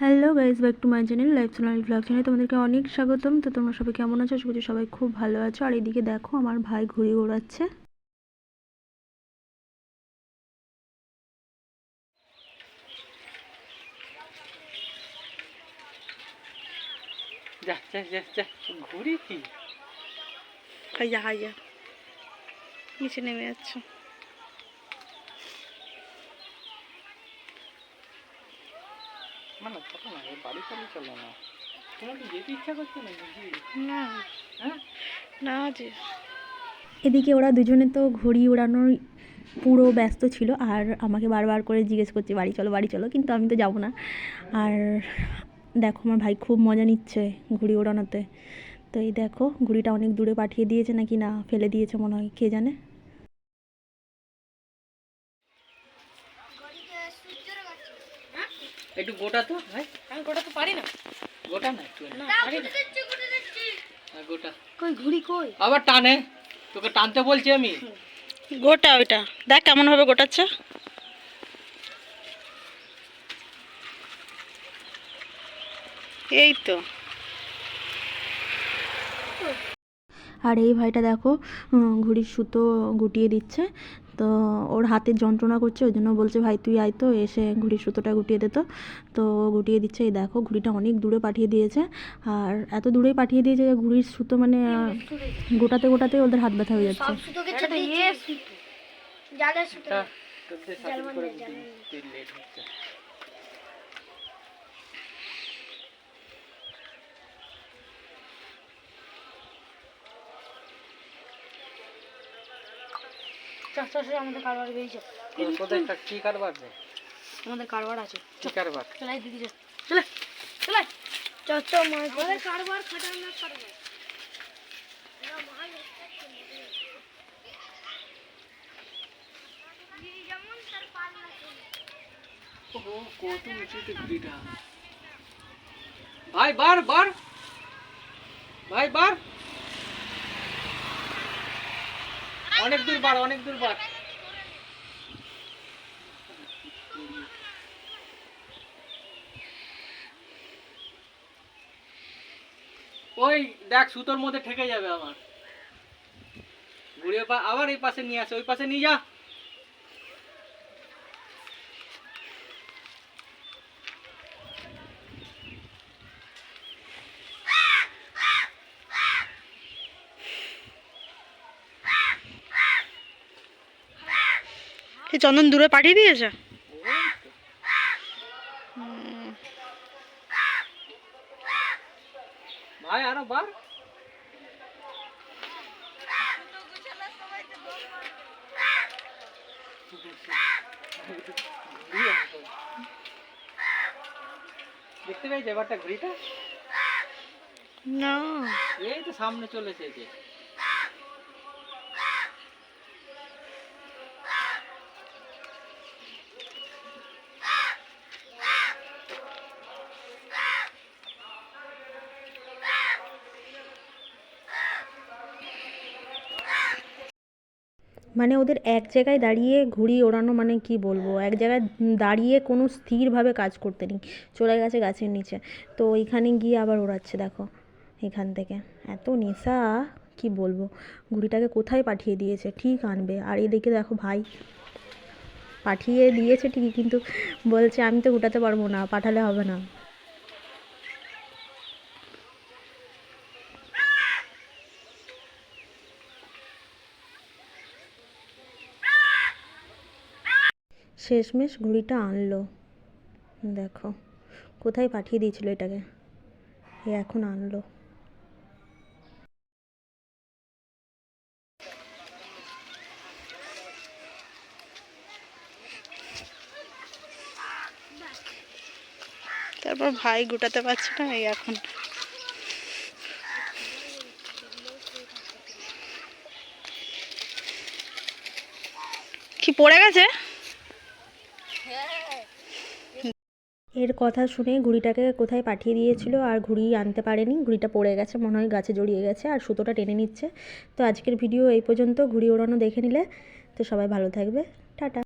Hello guys back to my channel life Sonali blog channel তোমাদেরকে অনেক স্বাগতম। তো তোমরা সবাই কেমন আছো? আশা করছি সবাই খুব ভালো আছো। আর এদিকে দেখো আমার ভাই ঘুড়ি ঘোরাচ্ছে। যা যা যা যা ঘুরি কি? হাইয়া হাইয়া। নিচে নেমে যাচ্ছ। কথা না এ বাড়ি চালি চলো না। তোমার কি যেতে ইচ্ছা করছে না না। হ্যাঁ? না যে এদিকে ওরা দুজনে তো ঘড়ি ওড়ানোর পুরো ব্যস্ত ছিল আর আমাকে বারবার করে জিজ্ঞেস করছে বাড়ি চলো বাড়ি চলো কিন্তু আমি তো যাব না। আর দেখো আমার ভাই খুব মজা নিচ্ছে ঘুড়ি ওড়ানোতে তো এই দেখো ঘুড়িটা অনেক দূরে পাঠিয়ে দিয়েছে নাকি না ফেলে দিয়েছে মনে হয় কে জানে? একটু গোটা তো ভাই। আমি গোটা তো পারি না। গোটা না একটু না পারি না গোটা। কই ঘুড়ি কই? আবার টানে। তোকে টানতে বলছি আমি। গোটা ওইটা। দেখ কেমন ভাবে গোটাচ্ছে। এই তো। আর এই ভাইটা দেখো ঘুড়ির সুতো গুটিয়ে দিচ্ছে। তো ওর হাতের যন্ত্রণা করছে ওই জন্য বলছে ভাই তুই আয় তো এসে ঘুড়ির সুতোটা গুটিয়ে দে তো। তো গুটিয়ে দিচ্ছে এই দেখো ঘুড়িটা অনেক দূরে পাঠিয়ে দিয়েছে। আর এত দূরে পাঠিয়ে দিয়েছে যে ঘুড়ির সুতো মানে গোটাতে গোটাতে ওদের হাত ব্যথা হয়ে যাচ্ছে। সুতো। জালের সুতো তা তোদের সাথে করে তুই লেট হচ্ছে চল। চল চল আমাদের কারবার বেরিয়েছে তোদের কি কারবার রে? আমাদের কারবার আছে। কি কারবার? চলাই দিদি চলে। চলে চল। চল মাছ আমাদের কারবার খতরনাক কারবার কত উঁচুতে ঘুড়িটা ভাই বার বার। ভাই বার। অনেক দূর বার অনেক দূর বার ওই দেখ, সুতোর মধ্যে ঠেকে যাবে আমার। ঘুরে আবার এই পাশে নিয়ে আসে ওই পাশে নিয়ে যা। চন্দন দূরে পাঠিয়ে দিয়েছে? ভাই আরও বার। দেখতে পেয়েছে এবারটা ঘড়িটা? না। এই তো সামনে চলে এসেছে মানে ওদের এক জায়গায় দাঁড়িয়ে ঘুড়ি ওড়ানো মানে কি বলব? এক জায়গায় দাঁড়িয়ে কোনো স্থিরভাবে কাজ করতে নেই। চলে গেছে গাছের নিচে। তো ওইখানে গিয়ে আবার ওড়াচ্ছে, দেখো। এখান থেকে। এত নেশা, কি বলব? ঘুড়িটাকে কোথায় পাঠিয়ে দিয়েছে? ঠিক আনবে। আর এদিকে দেখো ভাই। পাঠিয়ে দিয়েছে ঠিকই, কিন্তু বলছে, আমি তো গোটাতে পারব না, পাঠালে হবে না। শেষমেশ ঘুড়িটা আনলো। দেখো, কোথায় পাঠিয়ে দিয়েছিল এটাকে? এ এখন আনলো। তারপর ভাই গোটাতে পারছে না, এই এখন। কি পড়ে গেছে? এর কথা শুনে ঘুড়িটাকে কোথায় পাঠিয়ে দিয়েছিল আর ঘুড়ি আনতে পারেনি। ঘুড়িটা পড়ে গেছে, মনে হয় গাছে জড়িয়ে গেছে আর সুতোটা টেনে নিচ্ছে। তো আজকের ভিডিও এই পর্যন্ত। ঘুড়ি ওড়ানো দেখে নিলে। তো সবাই ভালো থাকবে। টাটা।